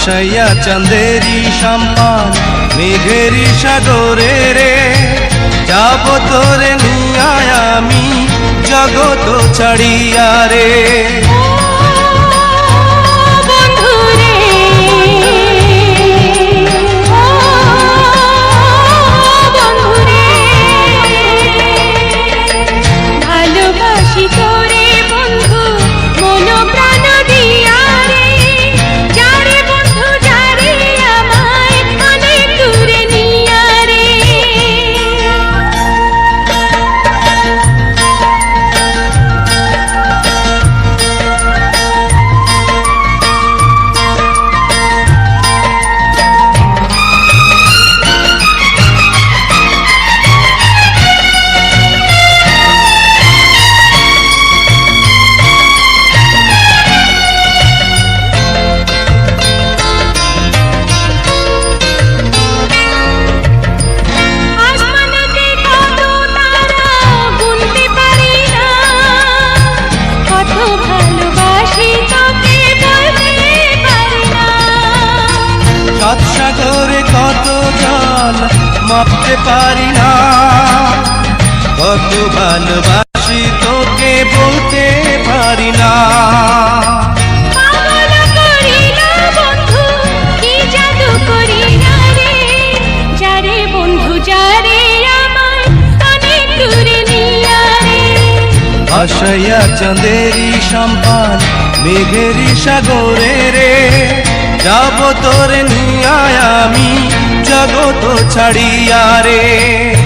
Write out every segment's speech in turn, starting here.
ভাসাইয়া চাঁদেরি সম্মান মেঘেরি সাগরে রে। যাব তোরে নিয়া আমি জগত ছাড়িয়া রে। জল মাপতে পারি না। কত ভালোবাসি তোকে বলতে পারি না। পাগল করিল বন্ধু কি জাদু করিল রে? যারে বন্ধু যারে আমার অনেক দূরে নিয়া রে। ভাসাইয়া চাঁদেরি সম্পান মেঘেরি সাগরে রে। যাব তোরে নিয়ায় আমি জগত ছাড়িয়া রে।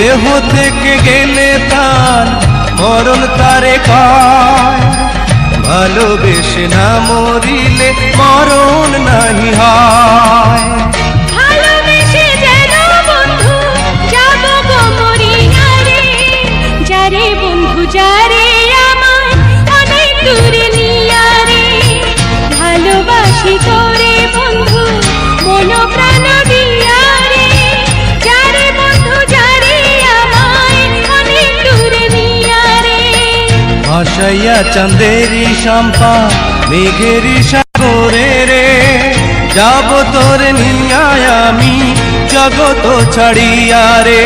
দেহ থেকে গেলে তার মরণ তারে পায়। ভালোবেসে না মরিলে মরণ নাহি হয়। ভাসাইয়া চাঁদেরি সম্পা মেঘেরি সাগরে রে। যাব তোর নিয়ায় আমি জগত ছাড়িয়া রে।